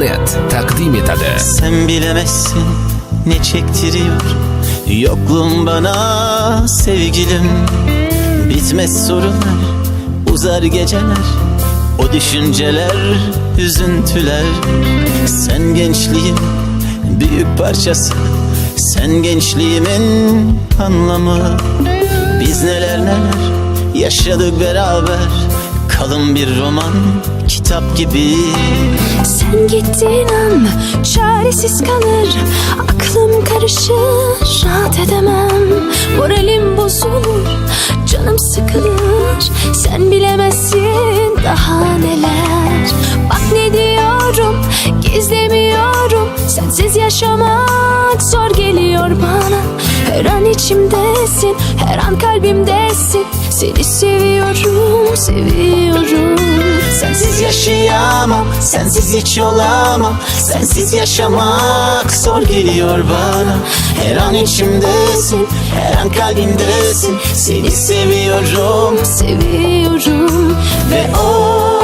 Hayat takdim etadı. Sen bilemezsin ne çektiriyor. Yokluğun bana sevgilim. Bitmez sorunlar Uzar geceler. O düşünceler Üzüntüler. Sen gençliğim Büyük parçası. Sen gençliğimin anlamı. Biz neler neler Yaşadık beraber Kalın bir roman Kitap gibi. Sen gittiğin an çaresiz kalır. Aklım karışır rahat edemem. Moralim bozulur canım sıkılır. Sen bilemezsin daha neler. Bak ne diyorum gizlemiyorum. Sensiz yaşamak zor geliyor bana. Her an içimdesin her an kalbimdesin Seni seviyorum seviyorum. Sensiz yaşayamam, sensiz hiç olamam. Sensiz yaşamak zor geliyor bana. Her an içimdesin, her an kalbimdesin. Seni seviyorum seviyorum. Ve o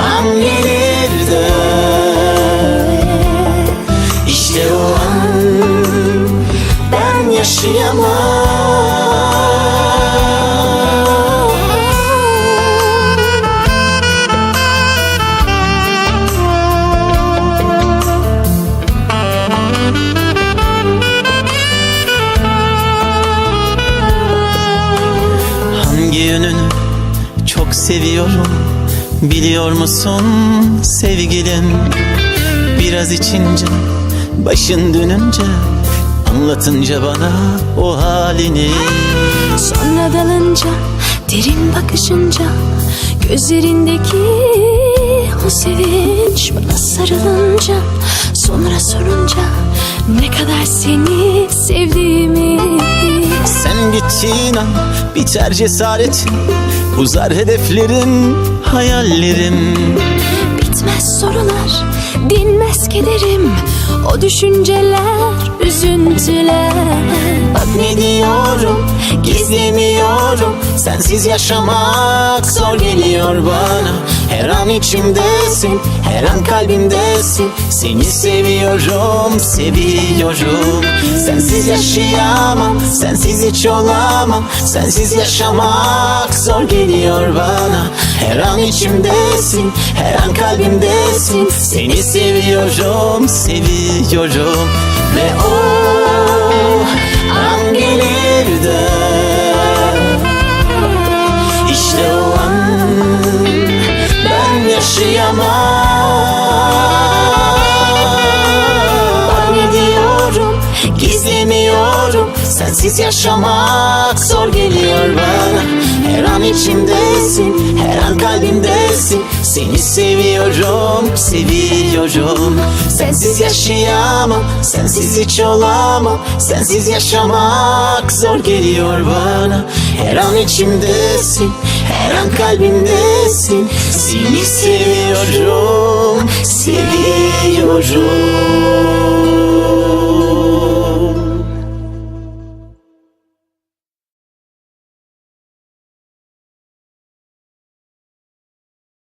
an gelir de İşte o an ben yaşayamam Hangi yönünü çok seviyorum Biliyor musun sevgilim? Biraz içince başın dönünce Anlatınca bana o halini. Sonra dalınca derin bakışınca Gözlerindeki o sevinç Bana sarılınca sonra sorunca Ne kadar seni sevdiğimi gittiğin an biter cesaretin Uzar hedeflerim, hayallerim Bitmez sorular, dinmez kederim. O düşünceler, üzüntüler. Bak ne diyorum, gizlemiyorum Sensiz yaşamak zor geliyor bana. Her an içimdesin, her an kalbimdesin. Seni seviyorum, seviyorum. Sensiz yaşayamam, sensiz hiç olamam. Sensiz yaşamak zor geliyor bana. Her an içimdesin, her an kalbimdesin. Seni seviyorum, seviyorum. Ve o an ben yaşayamam Bak ne diyorum gizlemiyorum. Sensiz yaşamak zor geliyor bana. Her an içimdesin her an kalbimdesin. Seni seviyorum seviyorum. Sensiz yaşayamam sensiz hiç olamam. Sensiz yaşamak zor geliyor bana. Her an içimdesin her an kalbimdesin. Seni seviyorum seviyorum